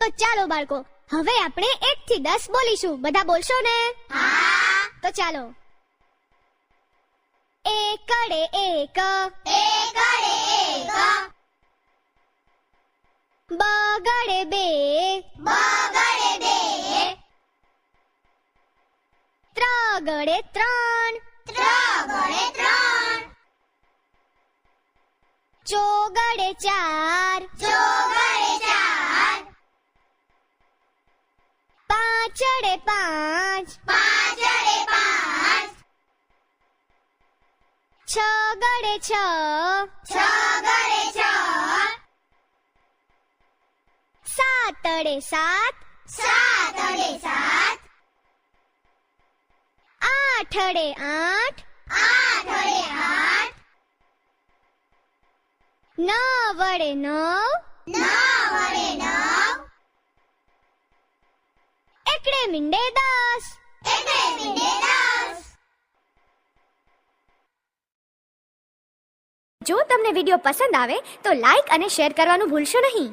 તો ચાલો બાળકો હવે આપણે એક થી દસ બોલીશું. બધા બોલશો ને? તો ચાલો. એકડે એક. બગડે બે. ત્રગડે ત્રણ. ચોગડે ચાર. પાંચડે પાંચ. પાંચ. છ સાતડે સાત આઠડે આઠ નવડે નવ એકડે મીંડે દસ જો તમને વીડિયો પસંદ આવે તો લાઈક અને શેર કરવાનું ભૂલશો નહીં.